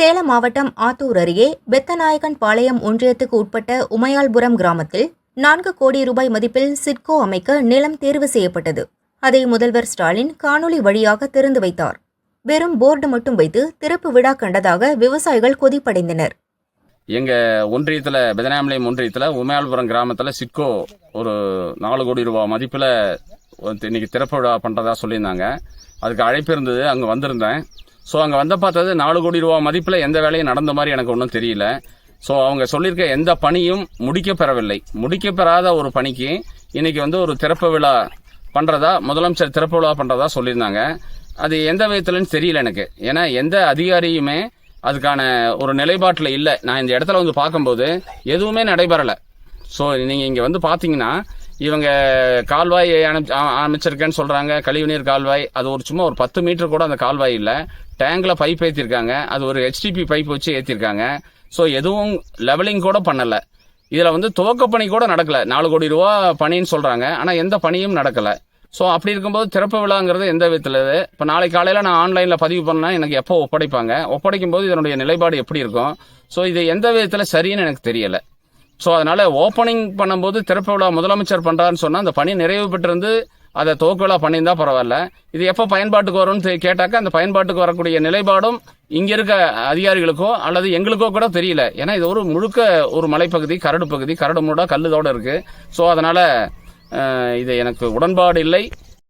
சேலம் மாவட்டம் ஆத்தூர் அருகே பெத்தநாயக்கன் பாளையம் ஒன்றியத்துக்கு உட்பட்ட உமையாள்புரம் கிராமத்தில் நான்கு கோடி ரூபாய் மதிப்பில் சிட்கோ அமைக்க நிலம் தேர்வு செய்யப்பட்டது. அதை முதல்வர் ஸ்டாலின் காணொலி வழியாக திறந்து வைத்தார். வெறும் போர்டு மட்டும் வைத்து திறப்பு விழா கண்டதாக விவசாயிகள் கொதிப்படைந்தனர். எங்கள் ஒன்றியத்தில் பெதனாமலையம் ஒன்றியத்தில் உமையாள்புரம் கிராமத்தில் சிட்கோ ஒரு நாலு கோடி ரூபாய் மதிப்பில் இன்னைக்கு திறப்பு விழா பண்ணுறதா சொல்லியிருந்தாங்க. அதுக்கு அழைப்பு இருந்தது அங்கே வந்திருந்தேன். ஸோ அங்கே வந்த பார்த்தது நாலு கோடி ரூபா மதிப்பில் எந்த வேலையும் நடந்த மாதிரி எனக்கு ஒன்றும் தெரியல. ஸோ அவங்க சொல்லியிருக்க எந்த பணியும் முடிக்கப்பெறவில்லை. முடிக்கப்பெறாத ஒரு பணிக்கு இன்னைக்கு வந்து ஒரு திறப்பு விழா பண்ணுறதா முதலமைச்சர் திறப்பு விழா பண்ணுறதா சொல்லியிருந்தாங்க. அது எந்த விதத்துலன்னு தெரியல எனக்கு. ஏன்னா எந்த அதிகாரியுமே அதுக்கான ஒரு நிலைப்பாட்டில் இல்லை. நான் இந்த இடத்துல வந்து பார்க்கும்போது எதுவுமே நடைபெறலை. ஸோ நீங்கள் இங்கே வந்து பார்த்தீங்கன்னா இவங்க கால்வாய் அனுப்பி அமைச்சிருக்கேன்னு சொல்கிறாங்க கழிவுநீர் கால்வாய். அது ஒரு சும்மா ஒரு பத்து மீட்டர் கூட அந்த கால்வாய் இல்லை. டேங்கில் பைப் ஏற்றிருக்காங்க அது ஒரு ஹெச்டிபி பைப் வச்சு ஏற்றிருக்காங்க ஸோ எதுவும் லெவலிங் கூட பண்ணலை. இதில் வந்து துவக்க பணி கூட நடக்கல. நாலு கோடி ரூபா பணின்னு சொல்கிறாங்க ஆனால் எந்த பணியும் நடக்கலை. ஸோ அப்படி இருக்கும்போது திறப்பு விழாங்கிறது எந்த விதத்தில் இது? இப்போ நாளைக்கு காலையில் நான் ஆன்லைனில் பதிவு பண்ணால் எனக்கு எப்போ ஒப்படைப்பாங்க? ஒப்படைக்கும் போது இதனுடைய நிலைப்பாடு எப்படி இருக்கும்? ஸோ இது எந்த விதத்தில் சரின்னு எனக்கு தெரியலை. ஸோ அதனால் ஓப்பனிங் பண்ணும்போது திறப்பு விழா முதலமைச்சர் பண்ணுறான்னு சொன்னால் அந்த பணி நிறைவு பெற்றிருந்து அதை துவக்க விழா பண்ணியிருந்தா பரவாயில்ல. இது எப்போ பயன்பாட்டுக்கு வரும்னு கேட்டாக்க அந்த பயன்பாட்டுக்கு வரக்கூடிய நிலைப்பாடும் இங்கே இருக்க அதிகாரிகளுக்கோ அல்லது எங்களுக்கோ கூட தெரியல. ஏன்னா இது ஒரு முழுக்க ஒரு மலைப்பகுதி கரடு பகுதி கரடு மூடா கல்லுதோடு இருக்குது ஸோ அதனால் இது எனக்கு உடன்பாடு இல்லை.